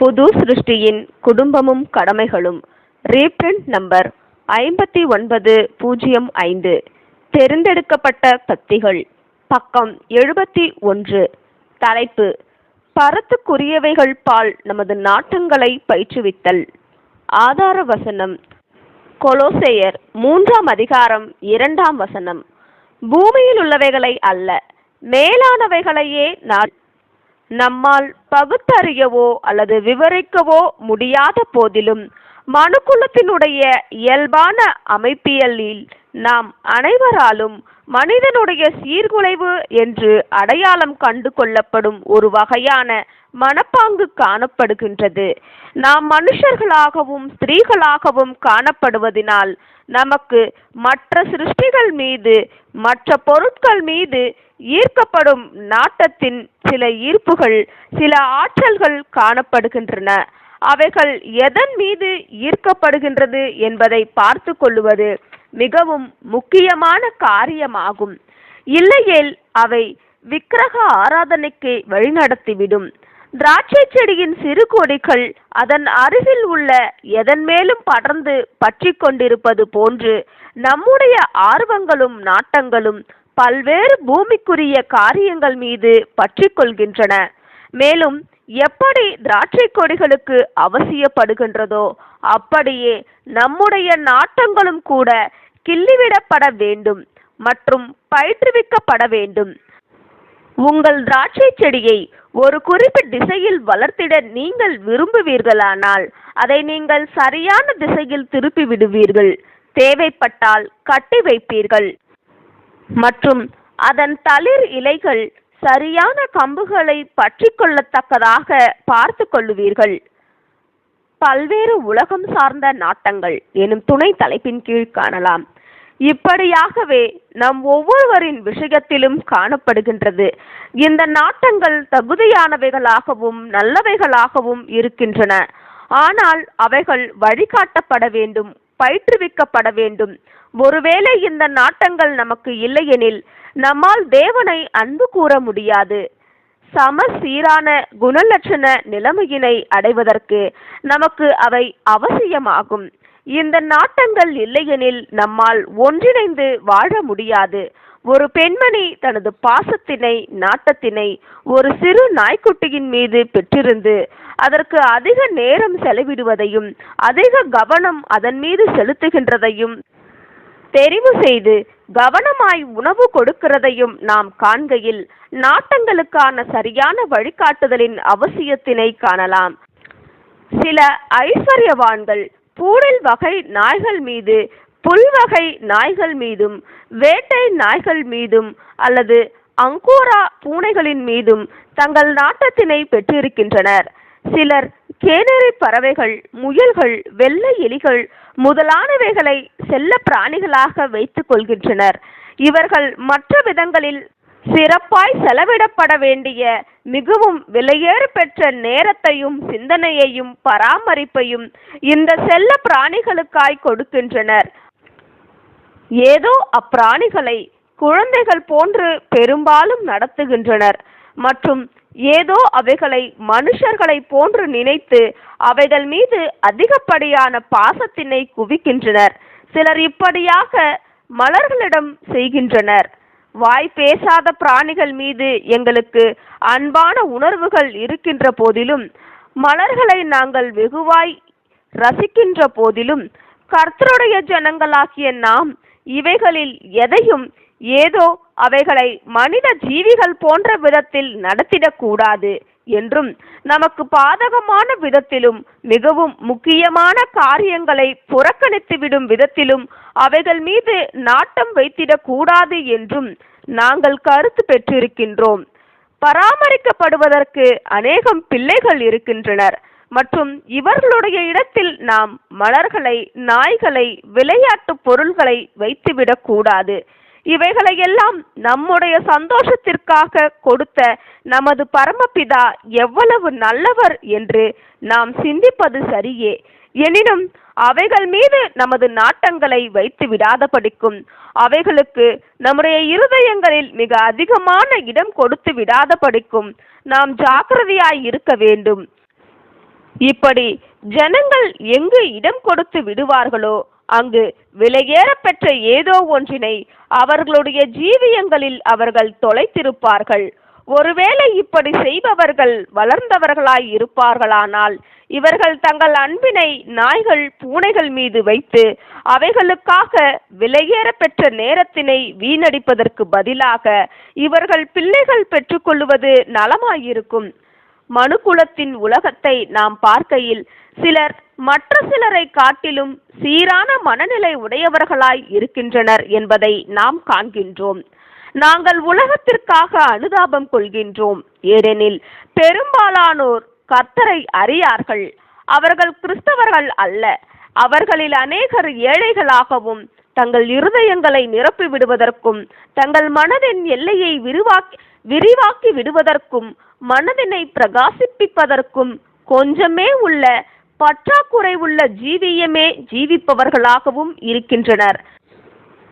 புது சிருஷ்டியின் குடும்பமும் கடமைகளும். Reprint number ஐம்பத்தி ஒன்பது பூஜ்ஜியம் ஐந்து. தெரிந்தெடுக்கப்பட்ட பத்திகள் பக்கம் எழுபத்தி ஒன்று. தலைப்பு பரத்துக்குரியவைகள் பால் நமது நாட்டங்களை பயிற்றுவித்தல். ஆதார வசனம் கொலோசேயர் மூன்றாம் அதிகாரம் இரண்டாம் வசனம். பூமியில் உள்ளவைகளை அல்ல மேலானவைகளையே நான் நம்மால் பகுத்தறியவோ அல்லது விவரிக்கவோ முடியாத போதிலும் மனுக்குலத்தினுடைய இயல்பான அமைப்பியலில் நாம் அனைவராலும் மனிதனுடைய சீர்குலைவு என்று அடையாளம் கண்டு கொள்ளப்படும் ஒரு வகையான மனப்பாங்கு காணப்படுகின்றது. நாம் மனுஷர்களாகவும் ஸ்திரீகளாகவும் காணப்படுவதினால் நமக்கு மற்ற சிருஷ்டிகள் மீது மற்ற பொருட்கள் மீது ஈர்க்கப்படும் நாட்டத்தின் சில ஈர்ப்புகள் சில ஆற்றல்கள் காணப்படுகின்றன. அவைகள் எதன் மீது ஈர்க்கப்படுகின்றது என்பதை பார்த்து கொள்ளுவது மிகவும் முக்கியமான காரியமாகும். இல்லையேல் அவை விக்கிரக ஆராதனைக்கு வழிநடத்திவிடும். திராட்சை செடியின் சிறு கொடிகள் அதன் அருகில் உள்ள எதன் மேலும் படர்ந்து பற்றி கொண்டிருப்பது போன்று நம்முடைய ஆர்வங்களும் நாட்டங்களும் பல்வேறு பூமிக்குரிய காரியங்கள் மீது பற்றி கொள்கின்றன. மேலும் எப்படி திராட்சை கொடிகளுக்கு அவசியப்படுகின்றதோ அப்படியே நம்முடைய நாட்டங்களும் கூட கிள்ளிவிடப்பட வேண்டும் மற்றும் பயிற்றுவிக்கப்பட வேண்டும். உங்கள் திராட்சை செடியை ஒரு குறிப்பிட்ட திசையில் வளர்த்திட நீங்கள் விரும்புவீர்களானால் அதை நீங்கள் சரியான திசையில் திருப்பி விடுவீர்கள் தேவைப்பட்டால் கட்டி வைப்பீர்கள். மற்றும் அதன் தளிர் இலைகள் சரியான கம்புகளை பற்றி கொள்ளத்தக்கதாக பார்த்து கொள்ளுவீர்கள். பல்வேறு உலகம் சார்ந்த நாட்டங்கள் எனும் துணை தலைப்பின் கீழ் காணலாம். இப்படியாகவே நம் ஒவ்வொருவரின் விஷயத்திலும் காணப்படுகின்றது. இந்த நாட்டங்கள் தகுதியானவைகளாகவும் நல்லவைகளாகவும் இருக்கின்றன. ஆனால் அவைகள் வழிகாட்டப்பட வேண்டும் பயிற்றுவிக்கப்பட வேண்டும். ஒருவேளை இந்த நாட்டங்கள் நமக்கு இல்லையெனில் நம்மால் தேவனை அன்பு கூற முடியாது. சம சீரான குணலட்சண நிலைமையினை அடைவதற்கு நமக்கு அவை அவசியமாகும். இந்த நாட்டங்கள் இல்லையெனில் நம்மால் ஒன்றிணைந்து வாழ முடியாது. ஒரு பெண்மணி தனது பாசத்தினை நாட்டத்தினை ஒரு சிறு நாய்க்குட்டியின் மீது பெற்றிருந்து அதற்கு அதிக நேரம் செலவிடுவதையும் அதிக கவனம் அதன் மீது செலுத்துகின்றதையும் தெரிவு செய்து கவனமாய் உணவு கொடுக்கிறதையும் நாம் காண்கையில் நாட்டங்களுக்கான சரியான வழிகாட்டுதலின் அவசியத்தினை காணலாம். சில ஐஸ்வர்யவான்கள் பூடல் வகை நாய்கள் மீது புல்வகை நாய்கள் மீதும் வேட்டை நாய்கள் மீதும் அல்லது அங்கோரா பூனைகளின் மீதும் தங்கள் நாட்டத்தினை பெற்றிருக்கின்றனர். சிலர் கேனரி பறவைகள் முயல்கள் வெள்ளை எலிகள் முதலானவைகளை செல்ல பிராணிகளாக வைத்துக் கொள்கின்றனர். இவர்கள் மற்ற விதங்களில் சிறப்பாய் செலவிடப்பட வேண்டிய மிகவும் விலையேறு பெற்ற நேரத்தையும் சிந்தனையையும் பராமரிப்பையும் இந்த செல்ல பிராணிகளுக்காய் கொடுக்கின்றனர். ஏதோ அப்பிராணிகளை குழந்தைகள் போன்று பெரும்பாலும் நடத்துகின்றனர். மற்றும் ஏதோ அவைகளை மனுஷர்களை போன்று நினைத்து அவைகள் மீது அதிகப்படியான பாசத்தினை குவிக்கின்றனர். சிலர் இப்படியாக மலர்களிடம் செய்கின்றனர். வாய் பேசாத பிராணிகள் மீது எங்களுக்கு அன்பான உணர்வுகள் இருக்கின்ற போதிலும் மலர்களை நாங்கள் வெகுவாய் ரசிக்கின்ற போதிலும் கர்த்தருடைய ஜனங்களாகிய நாம் இவைகளில் எதையும் ஏதோ அவைகளை மனித ஜீவிகள் போன்ற விதத்தில் நடத்திடக்கூடாது. என்றும் நமக்கு பாதகமான விதத்திலும் மிகவும் முக்கியமான காரியங்களை புறக்கணித்துவிடும் விதத்திலும் அவைகள் மீது நாட்டம் வைத்திடக்கூடாது என்றும் நாங்கள் கருத்து பெற்றிருக்கின்றோம். பராமரிக்கப்படுவதற்கு அநேகம் பிள்ளைகள் இருக்கின்றனர். மற்றும் இவர்களுடைய இடத்தில் நாம் மலர்களை நாய்களை விளையாட்டு பொருள்களை வைத்துவிடக்கூடாது இவைகளையெல்லாம் நம்முடைய சந்தோஷத்திற்காக கொடுத்த நமது பரமபிதா எவ்வளவு நல்லவர் என்று நாம் சிந்திப்பது சரியே. எனினும் அவைகள் மீது நமது நாட்டங்களை வைத்து விடாதபடிக்கும் அவைகளுக்கு நம்முடைய இருதயங்களில் மிக அதிகமான இடம் கொடுத்து விடாதபடிக்கும் நாம் ஜாக்கிரதையாய் இருக்க வேண்டும். இப்படி ஜனங்கள் எங்கு இடம் கொடுத்து விடுவார்களோ அங்கு விலையேறப்பெற்ற ஏதோ ஒன்றினை அவர்களுடைய ஜீவியங்களில் அவர்கள் தொலைத்திருப்பார்கள். ஒருவேளை இப்படி செய்பவர்கள் வளர்ந்தவர்களாய் இருப்பார்களானால் இவர்கள் தங்கள் அன்பினை நாய்கள் பூனைகள் மீது வைத்து அவைகளுக்காக விலையேற பெற்ற நேரத்தினை வீணடிப்பதற்கு பதிலாக இவர்கள் பிள்ளைகள் பெற்றுக்கொள்வது நலமாயிருக்கும். மனுக்குலத்தின் உலகத்தை நாம் பார்க்கையில் சிலர் மற்ற சிலரை காட்டிலும் சீரான மனநிலை உடையவர்களாய் இருக்கின்றனர் என்பதை நாம் காண்கின்றோம். நாங்கள் உலகத்திற்காக அனுதாபம் கொள்கின்றோம். ஏனெனில் பெரும்பாலானோர் கர்த்தரை அறியார்கள். அவர்கள் கிறிஸ்தவர்கள் அல்ல. அவர்களில் அநேகர் ஏழைகளாகவும் தங்கள் இருதயங்களை நிரப்பி விடுவதற்கும் தங்கள் மனதின் எல்லையை விரிவாக்கி விரிவாக்கி விடுவதற்கும் மனதினை பிரகாசிப்பிப்பதற்கும் கொஞ்சமே உள்ள பற்றாக்குறை உள்ள ஜீவியமே ஜீவிப்பவர்களாகவும் இருக்கின்றனர்.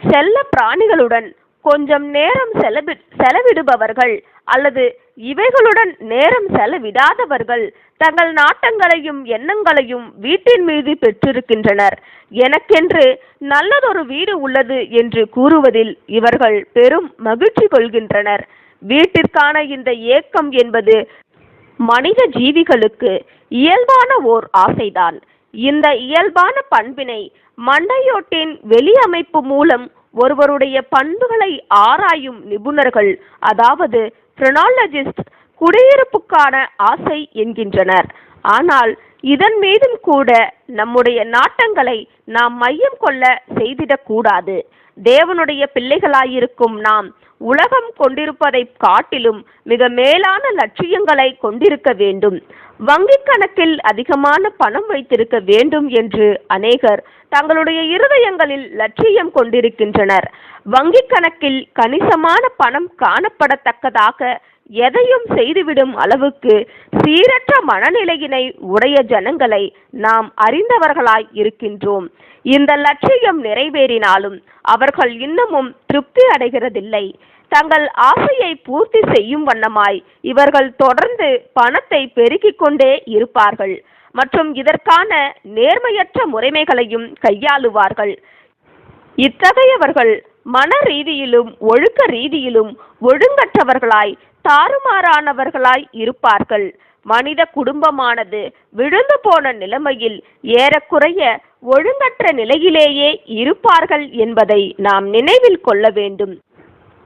செல்ல பிராணிகளுடன் கொஞ்சம் நேரம் செலவி செலவிடுபவர்கள் அல்லது இவைகளுடன் நேரம் செலவிடாதவர்கள் தங்கள் நாட்டங்களையும் எண்ணங்களையும் வீட்டின் மீது பெற்றிருக்கின்றனர். எனக்கென்று நல்லதொரு வீடு உள்ளது என்று கூறுவதில் இவர்கள் பெரும் மகிழ்ச்சி கொள்கின்றனர். வீட்டிற்கான இந்த ஏக்கம் என்பது மனித ஜீவிகளுக்கு இயல்பான ஓர் ஆசைதான். இந்த இயல்பான பண்பினை மண்டையோட்டின் வெளியமைப்பு மூலம் ஒருவருடைய பண்புகளை ஆராயும் நிபுணர்கள் அதாவது பிரெனாலஜிஸ்ட் குடியிருப்புக்கான ஆசை என்கின்றனர். ஆனால் இதன் மீதும் கூட நம்முடைய நாட்டங்களை நாம் மையம் கொள்ள செய்திடக்கூடாது. தேவனுடைய பிள்ளைகளாயிருக்கும் நாம் உலகம் கொண்டிருப்பதை காட்டிலும் மிக மேலான லட்சியங்களை கொண்டிருக்க வேண்டும். வங்கிக் கணக்கில் அதிகமான பணம் வைத்திருக்க வேண்டும் என்று அநேகர் தங்களுடைய இருதயங்களில் லட்சியம் கொண்டிருக்கின்றனர். வங்கிக் கணக்கில் கணிசமான பணம் காணப்படத்தக்கதாக எதையும் செய்துவிடும் அளவுக்கு சீரற்ற மனநிலையினை உடைய ஜனங்களை நாம் அறிந்தவர்களாய் இருக்கின்றோம். இந்த லட்சியம் நிறைவேறினாலும் அவர்கள் இன்னமும் திருப்தி அடைகிறதில்லை. தங்கள் ஆசையை பூர்த்தி செய்யும் வண்ணமாய் இவர்கள் தொடர்ந்து பணத்தை பெருக்கிக் கொண்டே இருப்பார்கள் மற்றும் இதற்கான நேர்மையற்ற முறைமைகளையும் கையாளுவார்கள். இத்தகையவர்கள் மன ரீதியிலும் ஒழுக்க ரீதியிலும் ஒழுங்கற்றவர்களாய் தாறுமாறானவர்களாய் இருப்பார்கள். மனித குடும்பமானது விழுந்து போன நிலைமையில் ஏறக்குறைய ஒழுங்கற்ற நிலையிலேயே இருப்பார்கள் என்பதை நாம் நினைவில் கொள்ள வேண்டும்.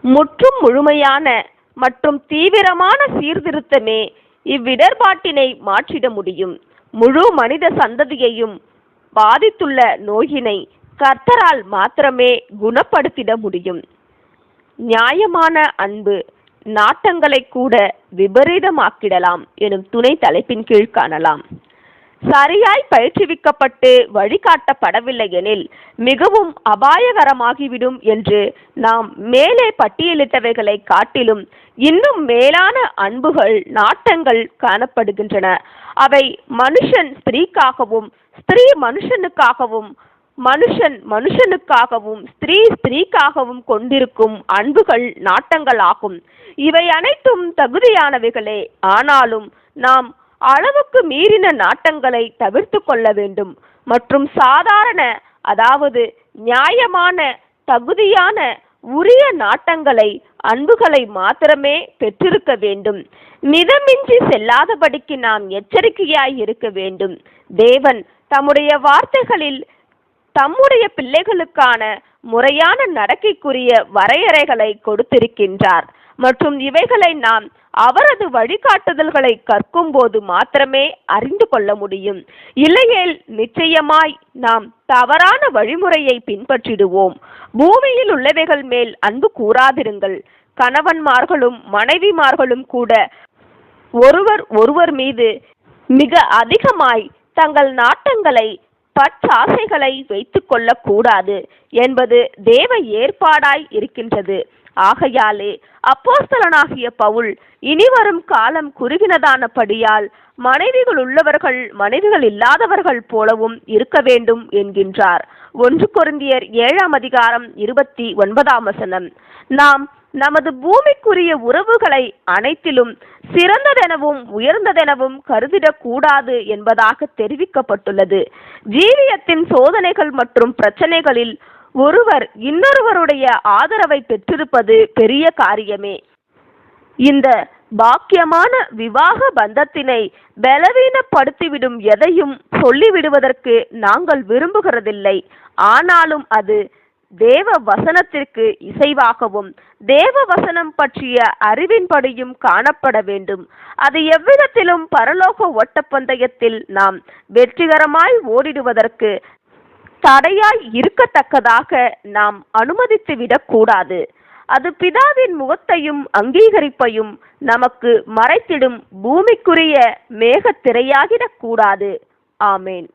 முற்றும் முழுமையான மற்றும் தீவிரமான சீர்திருத்தமே இவ்விடர்பாட்டினை மாற்றிட முடியும். முழு மனித சந்ததியையும் பாதித்துள்ள நோயினை கர்த்தரால் மாத்திரமே குணப்படுத்திட முடியும். நியாயமான அன்பு நாட்டங்களை கூட விபரீதமாக்கிடலாம் எனும் துணை தலைப்பின் கீழ் காணலாம். சரியாய் பயிற்றுவிக்கப்பட்டு வழிகாட்டப்படவில்லை எனில் மிகவும் அபாயகரமாகிவிடும் என்று நாம் மேலே பட்டியலிட்டவைகளை காட்டிலும் இன்னும் மேலான அன்புகள் நாட்டங்கள் காணப்படுகின்றன. அவை மனுஷன் ஸ்திரீக்காகவும் ஸ்திரீ மனுஷனுக்காகவும் மனுஷன் மனுஷனுக்காகவும் ஸ்திரீ ஸ்திரீக்காகவும் கொண்டிருக்கும் அன்புகள் நாட்டங்களாகும். இவை அனைத்தும் தகுதியானவைகளே. ஆனாலும் நாம் அளவுக்கு மீறின நாட்டங்களை தவிர்த்து கொள்ள வேண்டும். மற்றும் சாதாரண அதாவது நியாயமான தகுதியான உரிய நாட்டங்களை அன்புகளை மாத்திரமே பெற்றிருக்க வேண்டும். மிதமின்றி செல்லாதபடிக்கு நாம் எச்சரிக்கையாய் இருக்க வேண்டும். தேவன் தம்முடைய வார்த்தைகளில் தம்முடைய பிள்ளைகளுக்கான முறையான நடக்கைக்குரிய வரையறைகளை கொடுத்திருக்கின்றார். மற்றும் இவைகளை நாம் அவரது வழிகாட்டுதல்களை கற்கும் போது மாத்திரமே அறிந்து கொள்ள முடியும். இல்லையேல் நிச்சயமாய் நாம் தவறான வழிமுறையை பின்பற்றிடுவோம். பூமியில் உள்ளவைகள் மேல் அன்பு கூறாதிருங்கள். கணவன்மார்களும் மனைவிமார்களும் கூட ஒருவர் ஒருவர் மீது மிக அதிகமாய் தங்கள் நாட்டங்களை பற்றாசைகளை வைத்து கொள்ளக்கூடாது என்பது தேவ ஏற்பாடாய் இருக்கின்றது. ஆகையாலே அப்போஸ்தலனாகிய பவுல் இனிவரும் காலம் குறுகினதானபடியால் மனைவிகள் உள்ளவர்கள் மனைவிகள் இல்லாதவர்கள் போலவும் இருக்க வேண்டும் என்கின்றார். ஒன்று கொரிந்தியர் ஏழாம் அதிகாரம் இருபத்தி ஒன்பதாம் வசனம். நாம் நமது பூமிக்குரிய உறவுகளை அனைத்திலும் சிறந்ததெனவும் உயர்ந்ததெனவும் கருதிடக்கூடாது என்பதாக தெரிவிக்கப்பட்டுள்ளது. ஜீவியத்தின் சோதனைகள் மற்றும் பிரச்சனைகளில் ஒருவர் இன்னொருவருடைய ஆதரவை பெற்றிருப்பது பெரிய காரியமே. இந்த பாக்கியமான விவாக பந்தத்தினை பலவீனப்படுத்திவிடும் எதையும் சொல்லிவிடுவதற்கு நாங்கள் விரும்புகிறதில்லை. ஆனாலும் அது தேவ வசனத்திற்கு இசைவாகவும் தேவ வசனம் பற்றிய அறிவின்படியும் காணப்பட வேண்டும். அது எவ்விதத்திலும் பரலோக ஓட்டப்பந்தயத்தில் நாம் வெற்றிகரமாய் ஓடிடுவதற்கு தடையாய் இருக்கத்தக்கதாக நாம் அனுமதித்து விடக்கூடாது அது பிதாவின் முகத்தையும் அங்கீகரிப்பையும் நமக்கு மறைத்திடும் பூமிக்குரிய மேகத்திரையாகிடக்கூடாது ஆமேன்.